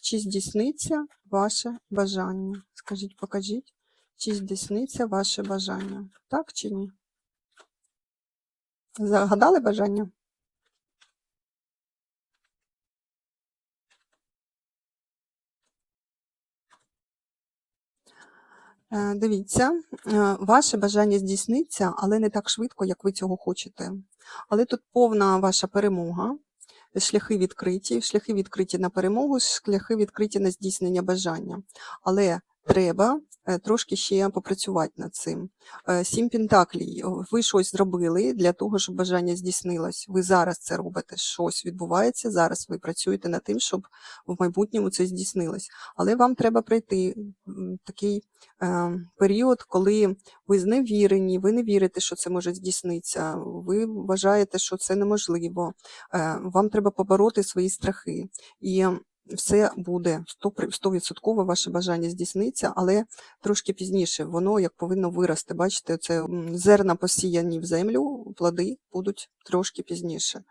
Чи здійсниться ваше бажання? Скажіть, покажіть, чи здійсниться ваше бажання? Так чи ні? Загадали бажання? Е, Дивіться, е, ваше бажання здійсниться, але не так швидко, як ви цього хочете. Але тут повна ваша перемога, шляхи відкриті, шляхи відкриті на перемогу, шляхи відкриті на здійснення бажання. Але треба е, трошки ще попрацювати над цим. Е, Сім пентаклій. Ви щось зробили для того, щоб бажання здійснилось. Ви зараз це робите. Щось відбувається. Зараз ви працюєте над тим, щоб в майбутньому це здійснилось. Але вам треба пройти м, такий е, період, коли ви зневірені, ви не вірите, що це може здійснитися. Ви вважаєте, що це неможливо. Е, Вам треба побороти свої страхи. І все буде 100% ваше бажання здійсниться, але трошки пізніше воно як повинно вирости. Бачите, це зерна посіяні в землю, плоди будуть трошки пізніше.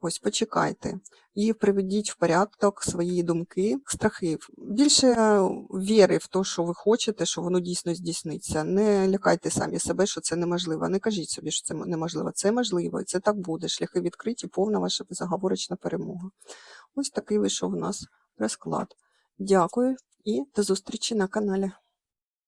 Ось почекайте і приведіть в порядок свої думки, страхи. Більше е, віри в те, що ви хочете, що воно дійсно здійсниться. Не лякайте самі себе, що це неможливо. Не кажіть собі, що це неможливо. Це можливо, і це так буде. Шляхи відкриті, повна ваша безоговорочна перемога. Ось такий вийшов у нас розклад. Дякую і до зустрічі на каналі.